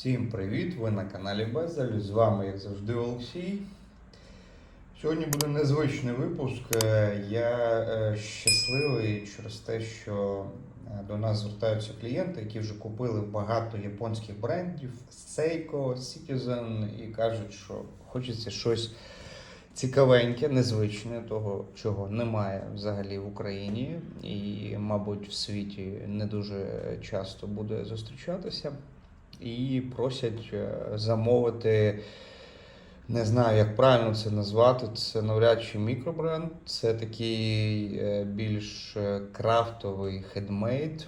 Всім привіт! Ви на каналі Безель. З вами, як завжди, Олексій. Сьогодні буде незвичний випуск. Е, Я е, щасливий через те, що е, до нас звертаються клієнти, які вже купили багато японських брендів Seiko, Citizen, і кажуть, що хочеться щось цікавеньке, незвичне, того, чого немає взагалі в Україні, і, мабуть, в світі не дуже часто буде зустрічатися і просять е, замовити. Не знаю, як правильно це назвати. Це навряд чи мікробренд. Це такий е, більш е, крафтовий хедмейд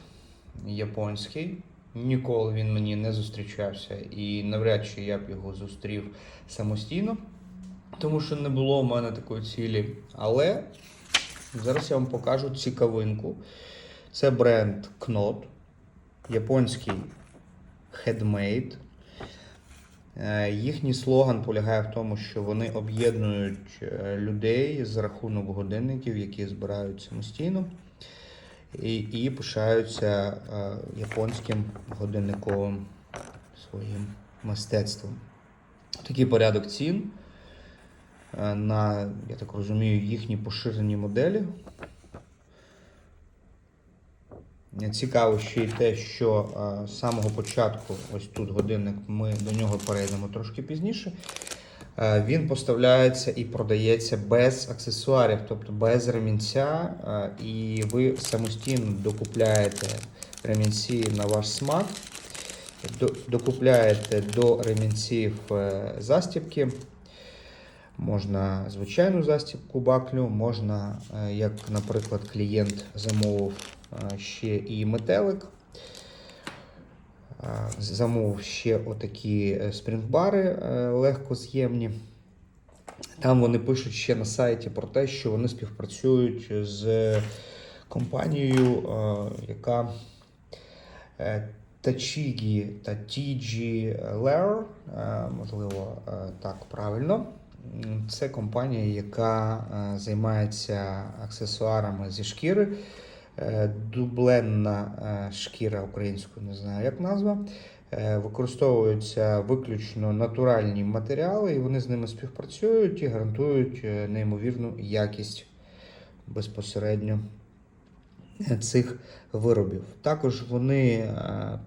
японський. Ніколи він мені не зустрічався, і навряд чи я б його зустрів самостійно, тому що не було в мене такої цілі. Але зараз я вам покажу цікавинку. Це бренд Knot, японський Headmade. Е, Їхній слоган полягає в тому, що вони об'єднують е, людей за рахунок годинників, які збирають самостійно, і, і пишаються е, японським годинниковим своїм мистецтвом. Такий порядок цін на, я так розумію, їхні поширені моделі. Цікаво ще й те, що з самого початку, ось тут годинник, ми до нього перейдемо трошки пізніше. Він поставляється і продається без аксесуарів, тобто без ремінця, і ви самостійно докупляєте ремінці на ваш смак, до- докупляєте до ремінців е, застібки. Можна звичайну застібку баклю, можна, е, як, наприклад, клієнт замовив е, ще і метелик. Замовив ще отакі е, спрінгбари е, легкоз'ємні. Там вони пишуть ще на сайті про те, що вони співпрацюють з компанією, яка е, Tachigi та TG Lair, можливо, так правильно. Це компанія, яка займається аксесуарами зі шкіри. Е, Дубленна е, шкіра українською, не знаю, як назва. Е, Використовуються виключно натуральні матеріали, і вони з ними співпрацюють і гарантують неймовірну якість безпосередньо цих виробів. Також вони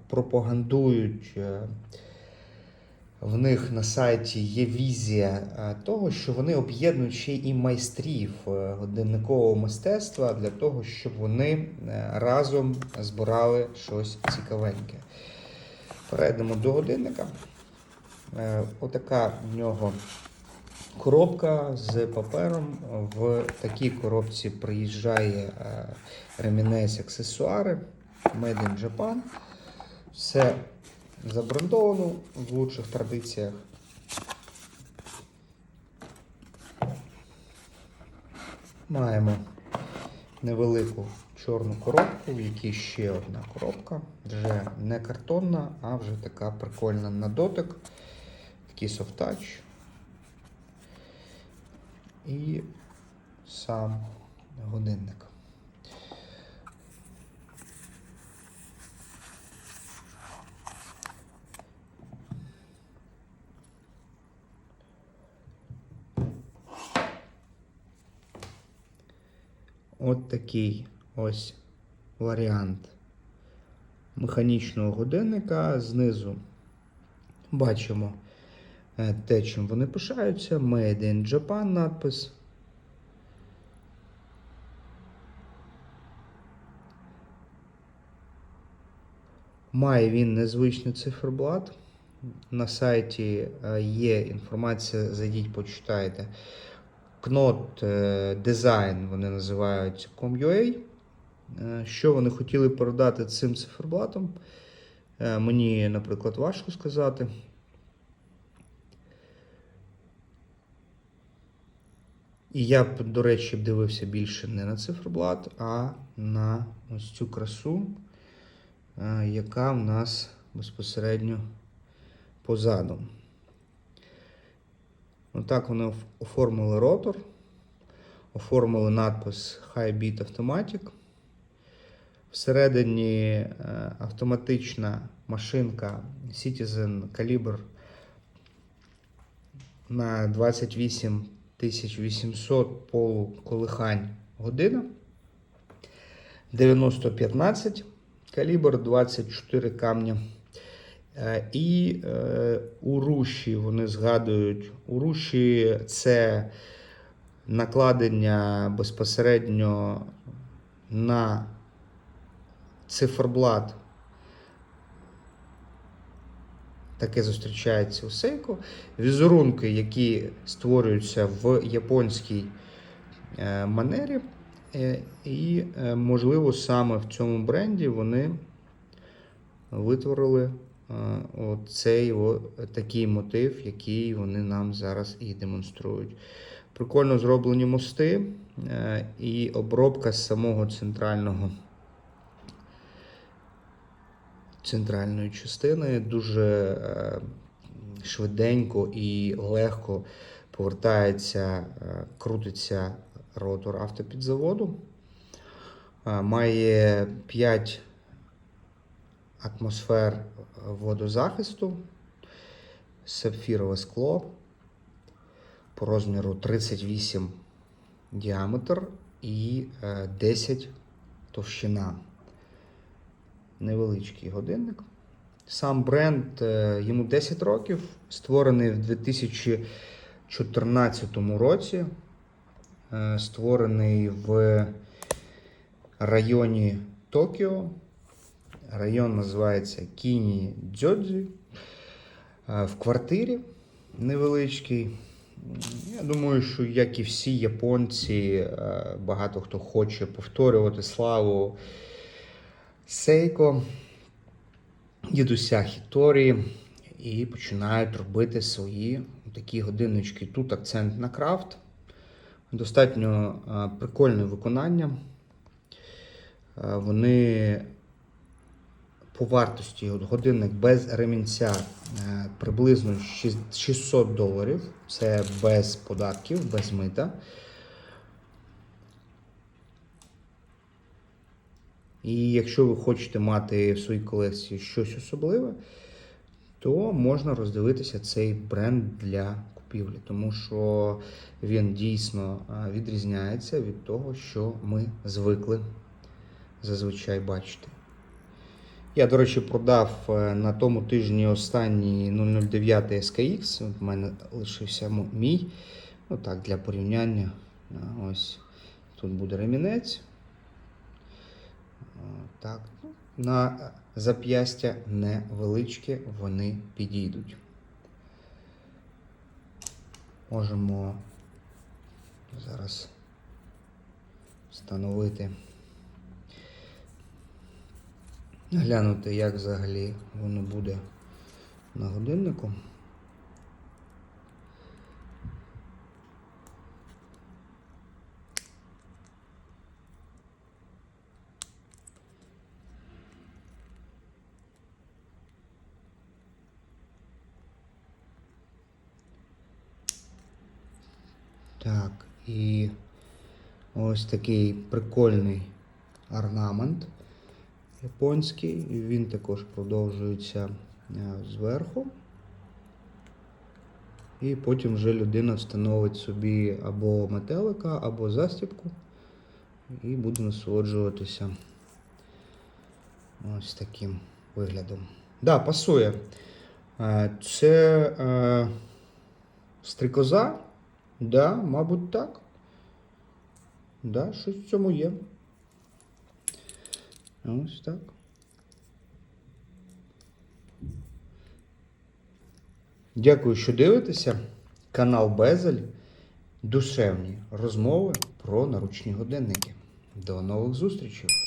пропагандують. В них на сайті є візія е, того, що вони об'єднують ще і майстрів е, годинникового мистецтва для того, щоб вони е, разом збирали щось цікавеньке. Перейдемо до годинника. Отака в нього коробка з папером. В такій коробці приїжджає ремінець аксесуари Made in Japan. Все забрендовано в лучших традиціях. Маємо невелику чорну коробку, в якій ще одна коробка. Вже не картонна, а вже така прикольна на дотик. Такий софтач. І сам годинник. От такий ось варіант механічного годинника. Знизу бачимо е, те, чим вони пишаються. Made in Japan надпис. Має він незвичний циферблат. На сайті е, є інформація, зайдіть, почитайте. Knot е, Design вони називають Com.ua. Е, Що вони хотіли передати цим циферблатом? Е, Мені, наприклад, важко сказати. І я б, до речі, дивився більше не на циферблат, а на ось цю красу, яка в нас безпосередньо позаду. Отак вони оформили ротор, оформили надпис High Beat Automatic. Всередині е, автоматична машинка Citizen Caliber на 28 800 полуколихань година. 90-15 калібр 24 камня. Е, І е, уруші вони згадують. Уруші це накладення безпосередньо на циферблат. Таке зустрічається у Seiko. Візерунки, які створюються в японській е, манері. І, можливо, саме в цьому бренді вони витворили оцей о, такий мотив, який вони нам зараз і демонструють. Прикольно зроблені мости е, і обробка з самого центрального центральної частини дуже е, швиденько і легко повертається, е, крутиться ротор автопідзаводу. Має 5 атмосфер водозахисту, сапфірове скло по розміру 38 діаметр і е, 10 товщина. Невеличкий годинник. Сам бренд е, йому 10 років, створений в 2014 році. Е, Створений в районі Токіо. Район називається Кіні Дзьодзі. Е, В квартирі невеличкий. Я думаю, що як і всі японці, е, багато хто хоче повторювати славу Сейко, дідуся Хіторі, і починають робити свої такі годиннички. Тут акцент на крафт. Достатньо е, прикольне виконання. Вони по вартості от годинник без ремінця е, приблизно 600 доларів. Це без податків, без мита. І якщо ви хочете мати в своїй колекції щось особливе, то можна роздивитися цей бренд для купівлі, тому що він дійсно е, відрізняється від того, що ми звикли зазвичай бачити. Я, до речі, продав е, на тому тижні останній 009 SKX. От в мене лишився мій. Ну так, для порівняння. Е, Ось тут буде ремінець. Е, Так, ну, на зап'ястя невеличкі вони підійдуть. Можемо зараз встановити, глянути, як взагалі воно буде на годиннику. Так, і ось такий прикольний орнамент японський. І Він також продовжується е, зверху. І потім вже людина встановить собі або метелика, або застібку і буде насолоджуватися ось таким виглядом. Да, пасує. Е, Це е, стрикоза. Да, мабуть, так. Да, щось в цьому є. Ось так. Дякую, що дивитеся. Канал Безель. Душевні розмови про наручні годинники. До нових зустрічей!